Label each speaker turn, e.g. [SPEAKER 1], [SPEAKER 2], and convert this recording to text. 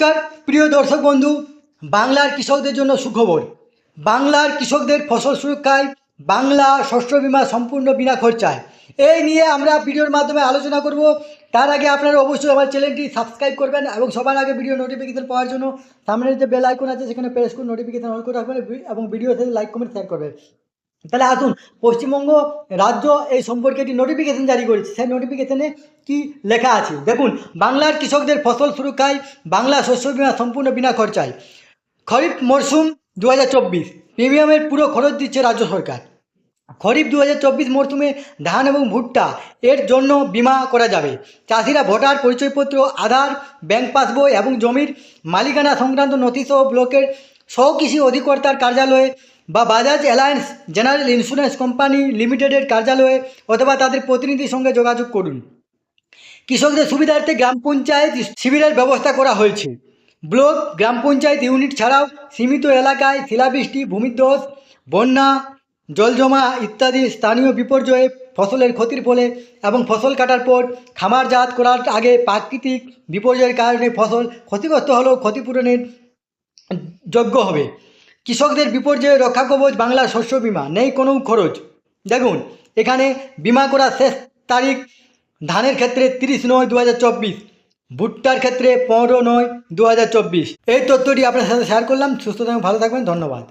[SPEAKER 1] নমস্কার, প্রিয় দর্শক বন্ধু, বাংলার কৃষকদের জন্য সুখবর। বাংলার কৃষকদের ফসল সুরক্ষায় বাংলা শস্য বীমা সম্পূর্ণ বিনা খরচায়। এই নিয়ে আমরা ভিডিওর মাধ্যমে আলোচনা করব। তার আগে আপনারা অবশ্যই আমার চ্যানেলটি সাবস্ক্রাইব করবেন এবং সবার আগে ভিডিও নোটিফিকেশান পাওয়ার জন্য সামনের যে বেল আইকন আছে, সেখানে প্রেস করে নোটিফিকেশন অন করে রাখবেন এবং ভিডিও থেকে লাইক কমেন্ট শেয়ার করবেন। তাহলে আসুন, পশ্চিমবঙ্গ রাজ্য এই সম্পর্কে একটি নোটিফিকেশন জারি করেছে। সেই নোটিফিকেশনে কি লেখা আছে? দেখুন, বাংলার কৃষকদের ফসল সুরক্ষায় বাংলা শস্য বীমা সম্পূর্ণ বিনা খরচায়। খরিফ মরশুম দু হাজার চব্বিশ, প্রিমিয়ামের পুরো খরচ দিচ্ছে রাজ্য সরকার। খরিফ দু হাজার চব্বিশ মরশুমে ধান এবং ভুট্টা, এর জন্য বিমা করা যাবে। চাষিরা ভোটার পরিচয়পত্র, আধার, ব্যাংক পাসবই এবং জমির মালিকানা সংক্রান্ত নথিসহ ব্লকের সহকৃষি অধিকর্তার কার্যালয়ে বা Bajaj Allianz general insurance company লিমিটেডের কার্যালয়ে অথবা তাদের প্রতিনিধির সঙ্গে যোগাযোগ করুন। কৃষকদের সুবিধার্থে গ্রাম পঞ্চায়েত শিবিরের ব্যবস্থা করা হয়েছে। ব্লক, গ্রাম পঞ্চায়েত ইউনিট ছাড়াও সীমিত এলাকায় শিলাবৃষ্টি, ভূমিধ্বস, বন্যা জল জমা ইত্যাদি স্থানীয় বিপর্যয়ে ফসলের ক্ষতির ফলে এবং ফসল কাটার পর খামারজাত করার আগে প্রাকৃতিক বিপর্যয়ের কারণে ফসল ক্ষতিগ্রস্ত হলেও ক্ষতিপূরণের যোগ্য হবে। কৃষকদের বিপর্যয়ে রক্ষা কবচ বাংলা শস্য বিমা, নেই কোনো খরচ। দেখুন, এখানে বিমা করা শেষ তারিখ, ধানের ক্ষেত্রে তিরিশ নয় দু ভুট্টার ক্ষেত্রে পনেরো নয় দু এই তথ্যটি আপনার সাথে শেয়ার করলাম। সুস্থ থাকবেন ভালো থাকবেন, ধন্যবাদ।